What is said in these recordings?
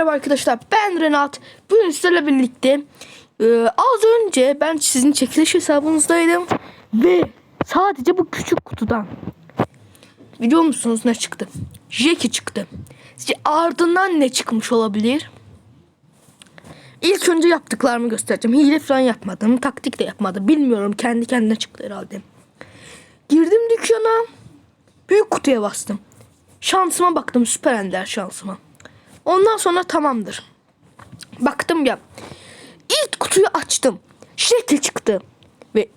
merhaba arkadaşlar. Ben Renat. Bugün sizlerle birlikte e, az önce ben sizin çekiliş hesabınızdaydım ve sadece bu küçük kutudan biliyor musunuz ne çıktı? Jackie çıktı. Sizce ardından ne çıkmış olabilir? İlk önce yaptıklarımı göstereceğim. Hile falan yapmadım. Taktik de yapmadım. Bilmiyorum. Kendi kendine çıktı herhalde. Girdim dükkana. Büyük kutuya bastım. Şansıma baktım. Süper Ender şansıma. Ondan sonra tamamdır. Baktım ya. İlk kutuyu açtım. Şekil çıktı. Ve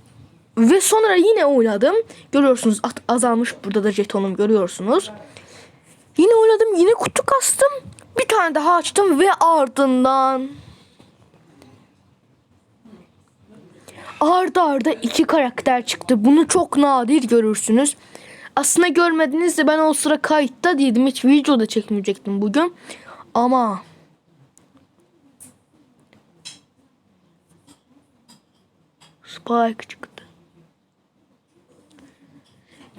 ve sonra yine oynadım. Görüyorsunuz azalmış burada da jetonum görüyorsunuz. Yine oynadım. Yine kutu kastım. Bir tane daha açtım ve ardından arda arda iki karakter çıktı. Bunu çok nadir görürsünüz. Aslında görmediniz de ben o sıra kayıtta değildim. Hiç video da çekmeyecektim bugün. Ama Spike çıktı.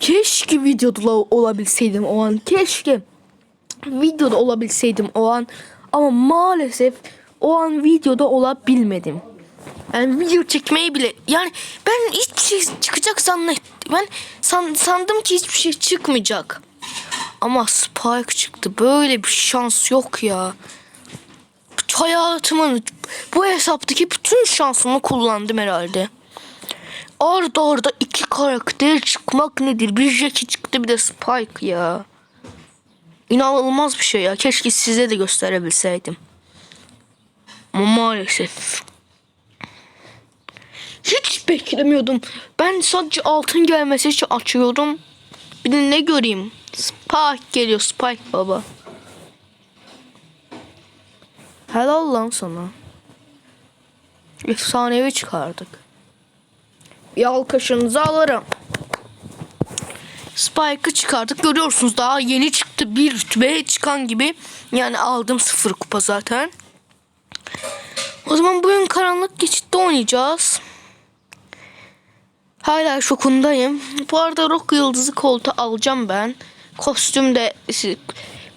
Keşke videoda olabilseydim o an. Keşke videoda olabilseydim o an. Ama maalesef o an videoda olabilmedim. Yani video çekmeyi bile yani ben hiçbir şey çıkacak zannettim. Ben san, sandım ki hiçbir şey çıkmayacak. Ama Spike çıktı. Böyle bir şans yok ya. Hayatımın bu hesaptaki bütün şansımı kullandım herhalde. Arda arda iki karakter çıkmak nedir? Bir Jackie çıktı bir de Spike ya. İnanılmaz bir şey ya. Keşke size de gösterebilseydim. Ama maalesef. Hiç beklemiyordum. Ben sadece altın gelmesi için açıyordum. Bir de ne göreyim? Spike geliyor Spike baba. Helal lan sana. Efsanevi çıkardık. Bir alkışınızı alırım. Spike'ı çıkardık. Görüyorsunuz daha yeni çıktı. Bir rütbe çıkan gibi. Yani aldım sıfır kupa zaten. O zaman bugün karanlık geçitte oynayacağız. Hala şokundayım. Bu arada rock yıldızı koltuğu alacağım ben. Kostüm de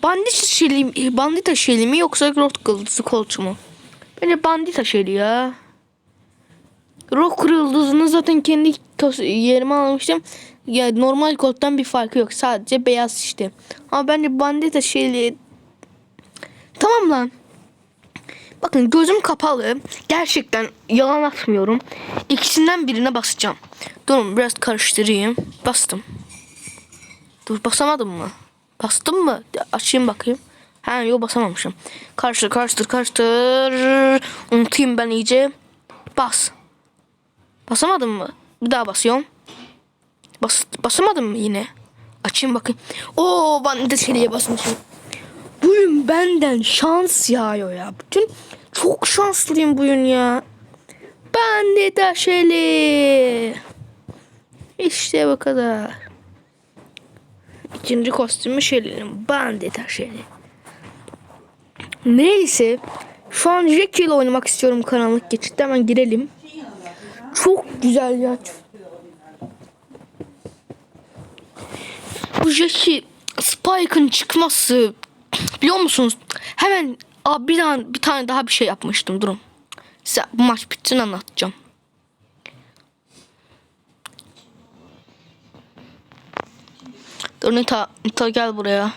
bandita şeli, bandita şeli mi yoksa rock yıldızı koltuğu mu? Bence bandita şeli ya. Rock yıldızını zaten kendi yerime almıştım. Ya normal koltuktan bir farkı yok. Sadece beyaz işte. Ama bence bandita şeli Tamam lan. Bakın gözüm kapalı. Gerçekten yalan atmıyorum. İkisinden birine basacağım. Durun biraz karıştırayım. Bastım. Dur basamadım mı? Bastım mı? Açayım bakayım. Ha yok basamamışım. Karıştır karıştır karıştır. Unutayım ben iyice. Bas. Basamadım mı? Bir daha basıyorum. Bas, basamadım mı yine? Açayım bakayım. Oo ben de seriye basmışım. Bugün benden şans yağıyor ya. Bütün çok şanslıyım bugün ya. Ben de taşeli. İşte bu kadar. İkinci kostümü şelinim. Ben de taşeli. Neyse. Şu an Jackie ile oynamak istiyorum karanlık geçitte. Hemen girelim. Çok güzel ya. Bu Jackie Spike'ın çıkması biliyor musunuz? Hemen abi bir tane, bir tane daha bir şey yapmıştım. Durun. Size bu maç bitsin anlatacağım. Dur Nita, Nita gel buraya.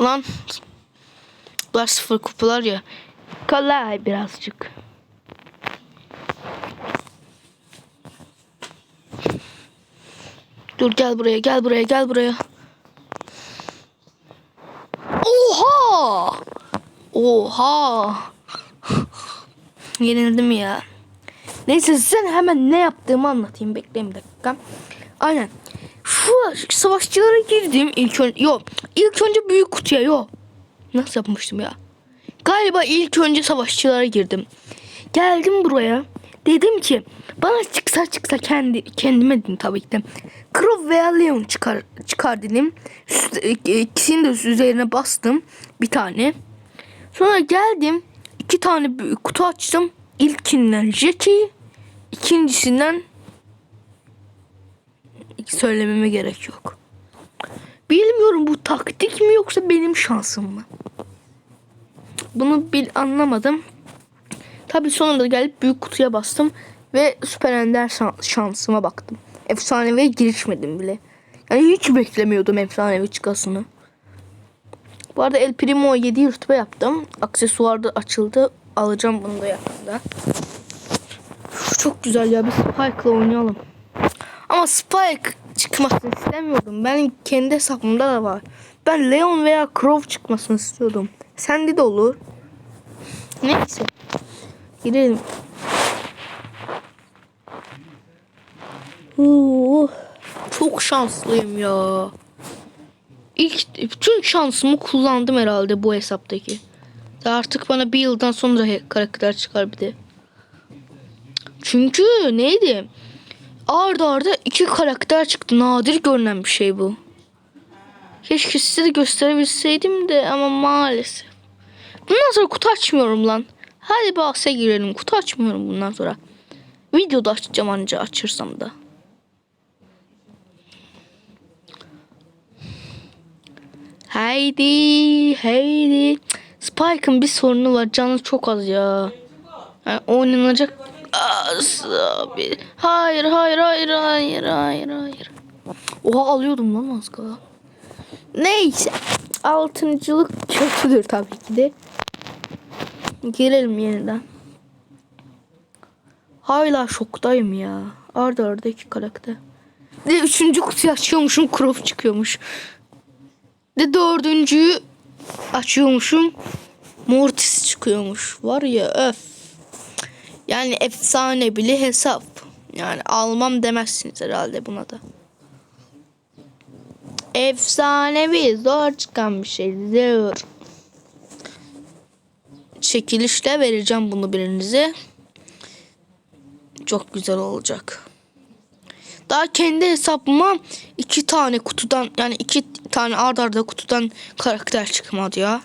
Lan. Bunlar sıfır kupalar ya. Kolay birazcık. Dur gel buraya gel buraya gel buraya. Oha! Oha! Yenildim ya. Neyse sen hemen ne yaptığımı anlatayım. Bekleyin bir dakika. Aynen. Şu savaşçılara girdim ilk önce. Yok. ilk önce büyük kutuya yok. Nasıl yapmıştım ya? Galiba ilk önce savaşçılara girdim. Geldim buraya. Dedim ki bana çıksa çıksa kendi kendime dedim tabii ki de. Crow veya Leon çıkar çıkar dedim. İkisini de üzerine bastım bir tane. Sonra geldim iki tane büyük kutu açtım. İlkinden Jackie, ikincisinden söylememe gerek yok. Bilmiyorum bu taktik mi yoksa benim şansım mı? bunu bil anlamadım. Tabii sonunda gelip büyük kutuya bastım ve süper ender şan- şansıma baktım. Efsaneviye girişmedim bile. Yani hiç beklemiyordum efsanevi çıkasını. Bu arada El Primo 7 rütbe yaptım. Aksesuar da açıldı. Alacağım bunu da yakında. Uf, Çok güzel ya. Bir Spike'la oynayalım. Ama Spike çıkmasını istemiyordum. Benim kendi hesabımda da var. Ben Leon veya Crow çıkmasını istiyordum. Sende de olur. Neyse. Girelim. Oo, çok şanslıyım ya. İlk bütün şansımı kullandım herhalde bu hesaptaki. Artık bana bir yıldan sonra karakter çıkar bir de. Çünkü neydi? Arda arda iki karakter çıktı. Nadir görünen bir şey bu. Keşke size de gösterebilseydim de ama maalesef. Bundan sonra kutu açmıyorum lan. Hadi bahse girelim. Kutu açmıyorum bundan sonra. Videoda açacağım anca açırsam da. Haydi, haydi. Spike'ın bir sorunu var. Canı çok az ya. Yani oynanacak az abi. Hayır, hayır, hayır, hayır, hayır, hayır. Oha alıyordum lan az kala. Neyse. Altıncılık kötüdür tabii ki de. Girelim yeniden. Hala şoktayım ya. Arda arda iki karakter. De üçüncü kutuyu açıyormuşum. Croft çıkıyormuş. De dördüncüyü açıyormuşum. Mortis çıkıyormuş. Var ya öf. Yani efsane bile hesap. Yani almam demezsiniz herhalde buna da. Efsanevi zor çıkan bir şey. Zor. Çekilişle vereceğim bunu birinize. Çok güzel olacak. Daha kendi hesabıma iki tane kutudan yani iki tane ard arda kutudan karakter çıkmadı ya.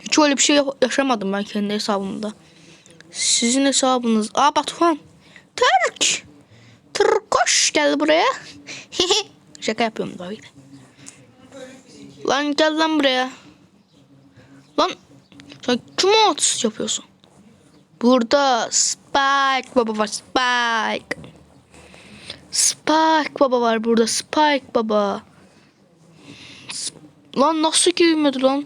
Hiç öyle bir şey yaşamadım ben kendi hesabımda. Sizin hesabınız. Aa Batuhan. Türk. Türkoş gel buraya. Şaka yapıyorum ki. Lan gel lan buraya. Lan sen otuz yapıyorsun? Burada Spike baba Spike. Spike baba var burada Spike baba. Lan nasıl girmedi lan?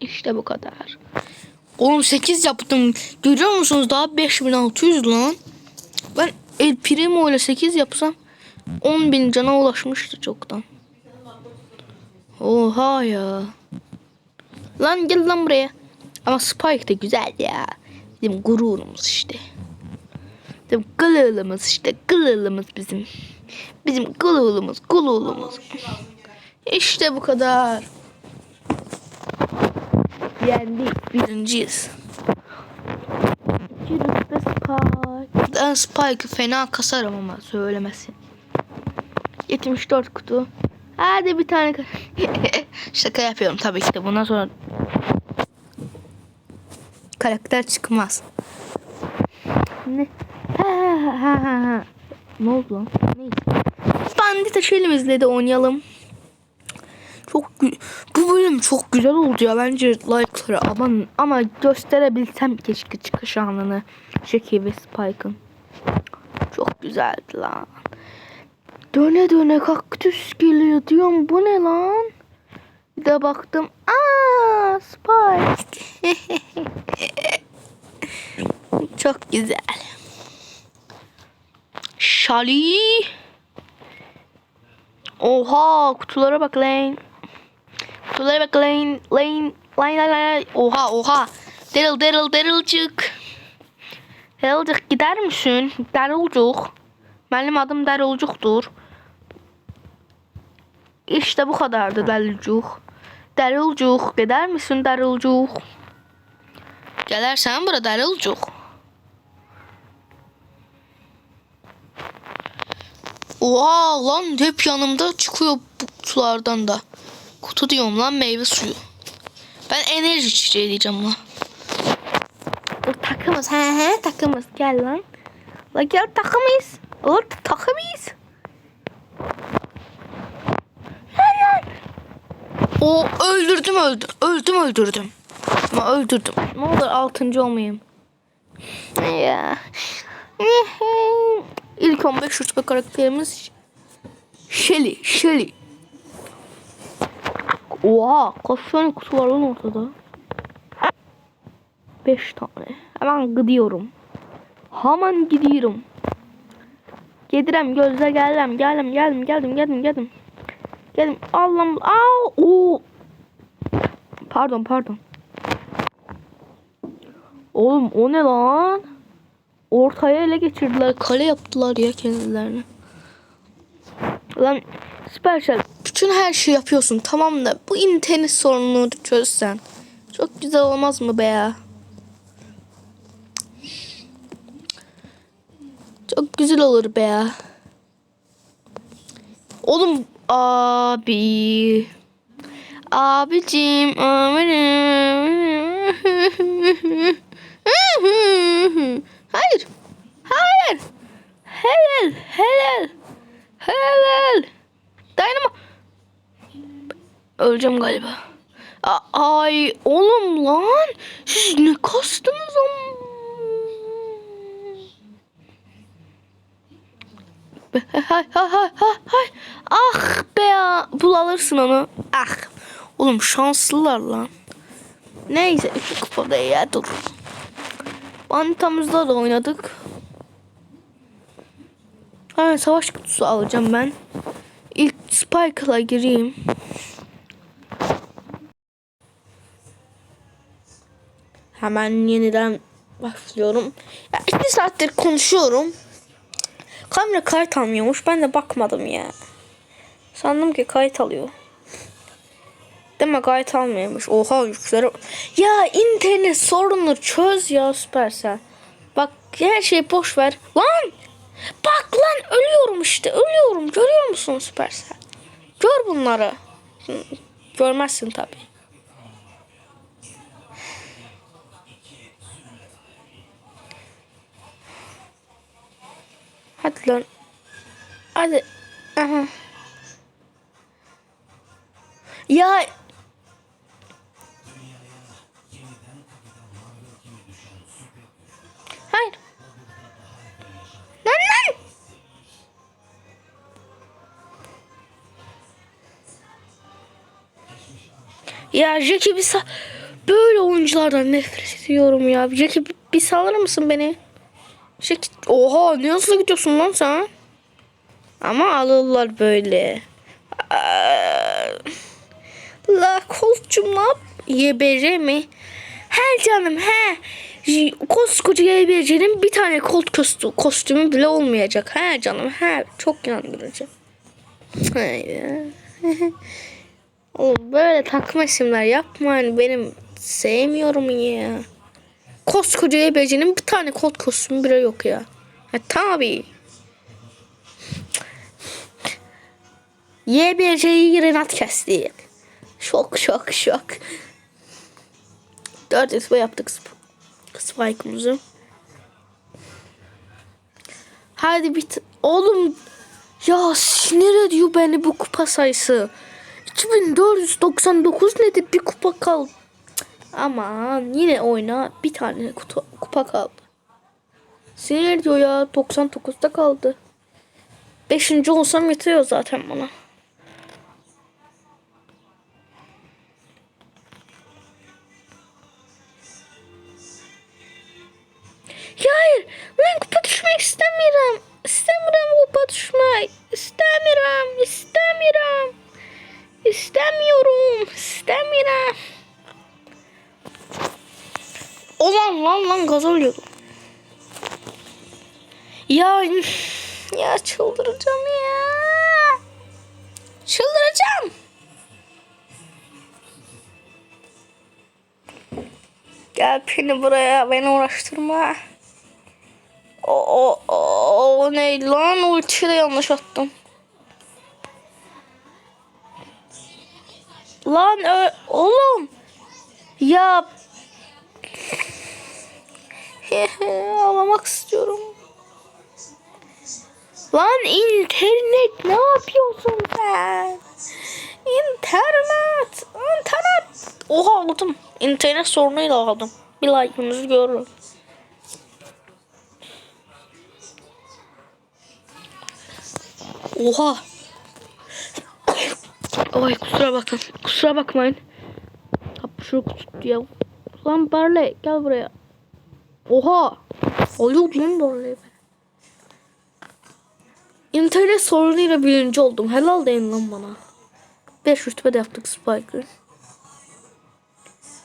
İşte bu kadar. Oğlum 8 yaptım. Görüyor musunuz? Daha 5600 lan. Ben El Primo ile 8 yapsam 10.000 cana ulaşmıştı çoktan. Oha ya. Lan gel lan buraya. Ama Spike de güzel ya. Bizim gururumuz işte. Bizim gılığımız işte. Gılığımız bizim. Bizim gılığımız, gululumuz. İşte bu kadar. Yendik. Birinciyiz. İki rütbe Spike. Ben Spike'ı fena kasarım ama söylemesin. 74 kutu. Hadi bir tane ka- Şaka yapıyorum tabii ki de. Bundan sonra karakter çıkmaz. Ne? Ha, ha, ha. Ne oldu lan? Neyse. Bandita elimizle de oynayalım. Çok bu bölüm çok güzel oldu ya bence like'ları aman ama gösterebilsem keşke çıkış anını Jackie ve Spike'ın. Çok güzeldi lan. Döne döne kaktüs geliyor diyorum bu ne lan? Bir de baktım aa Spike. Çok güzel. Şali. Oha kutulara bak lan. Kutulara bak lan. Lan. Lan lan lan. Oha oha. Daryl Daryl Daryl'cık. Daryl'cık gider misin? Daryl'cık. Benim adım Daryl'cık'tur. İşte bu kadardı Daryl'cık. Daryl'cık gider misin Daryl'cık? Gelersen burada Daryl'cık. Oha lan hep yanımda çıkıyor bu kutulardan da. Kutu diyorum lan meyve suyu. Ben enerji içeceği diyeceğim lan. Dur takımız he he takımız gel lan. La gel takımız. Olur takımız. O öldürdüm öldüm. Öldüm öldürdüm. Ama öldürdüm. Ne olur altıncı olmayayım. Ya. İlk 15 rütbe karakterimiz Shelly. Shelly. Oha kaç tane kutu var lan ortada? 5 tane. Hemen gidiyorum. Hemen gidiyorum. Gedirem gözle geldim geldim geldim geldim geldim geldim. Geldim Allah'ım. Aa, o. Pardon pardon. Oğlum o ne lan? Ortaya ele geçirdiler. Kale yaptılar ya kendilerine. Lan Supercell bütün her şeyi yapıyorsun tamam da bu internet sorununu çözsen. Çok güzel olmaz mı be ya? Çok güzel olur be ya. Oğlum abi. Abicim. Hayır. Helal. Helal. Helal. Dayanama. Öleceğim galiba. A- Ay oğlum lan. Siz ne kastınız am? Hay hay hay hay hay. Ah be ya. Bul alırsın onu. Ah. Oğlum şanslılar lan. Neyse iki kupada ya dur. Bantamızda da oynadık. Ha, savaş kutusu alacağım ben. İlk Spike'la gireyim. Hemen yeniden başlıyorum. Ya iki saattir konuşuyorum. Kamera kayıt almıyormuş. Ben de bakmadım ya. Sandım ki kayıt alıyor. Deme kayıt almıyormuş. Oha yükleri. Ya internet sorununu çöz ya Supercell. Bak her şeyi boş ver. Lan! Bak lan ölüyorum işte. Ölüyorum. Görüyor musun Supercell? Gör bunları. Görmezsin tabi. Hadi lan. Hadi. Aha. Ya Ya Jackie bir sa- böyle oyunculardan nefret ediyorum ya. Jackie bir, salır mısın beni? Jackie oha hızlı gidiyorsun lan sen? Ama alırlar böyle. La koltuğum ne yap? YBC mi? He canım he. Koskoca YBC'nin bir tane kolt kostü, kostümü bile olmayacak. He canım he. Çok inandırıcı. Oğlum böyle takma isimler yapmayın. Benim sevmiyorum ya. Koskoca YBC'nin bir tane kolt kostümü bile yok ya. Ha tabii. YBC'yi Renat kesti. Şok şok şok. 4 ismi yaptık sp- Spike'ımızı. Hadi bit. Oğlum ya sinir ediyor beni bu kupa sayısı. 2499 nedir bir kupa kaldı. Aman yine oyna bir tane kutu, kupa kaldı. Sinir ediyor ya 99'da kaldı. Beşinci olsam yetiyor zaten bana. Ya hayır. Ben kupa düşmek istemiyorum. İstemiyorum kupa düşmek. İstemiyorum. İstemiyorum. İstemiyorum. İstemiyorum. Ulan lan lan gaz alıyordum. Ya ya çıldıracağım ya. Çıldıracağım. Gel beni buraya beni uğraştırma. O, o, o, ne lan ultiyi yanlış attım. Lan oğlum. Ya. Ağlamak istiyorum. Lan internet ne yapıyorsun sen? İnternet. Oha aldım. İnternet sorunuyla aldım. Bir like'ınızı görürüm. Oha. Ay kusura bakın. Kusura bakmayın. Hapşuruk tuttu ya. Lan Barley gel buraya. Oha. Oluyor lan Barley. İnternet sorunuyla birinci oldum. Helal deyin lan bana. 5 rütbe de yaptık Spike'ı.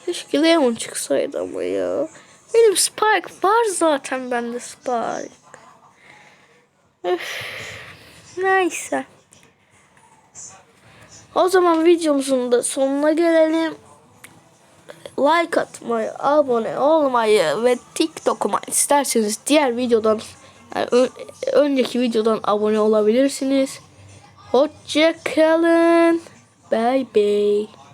Keşke Leon çıksaydı ama ya. Benim Spike var zaten bende Spike. Öf. Neyse. O zaman videomuzun da sonuna gelelim. Like atmayı, abone olmayı ve TikTok'uma isterseniz diğer videodan yani önceki videodan abone olabilirsiniz. Hoşça kalın. Bye bye.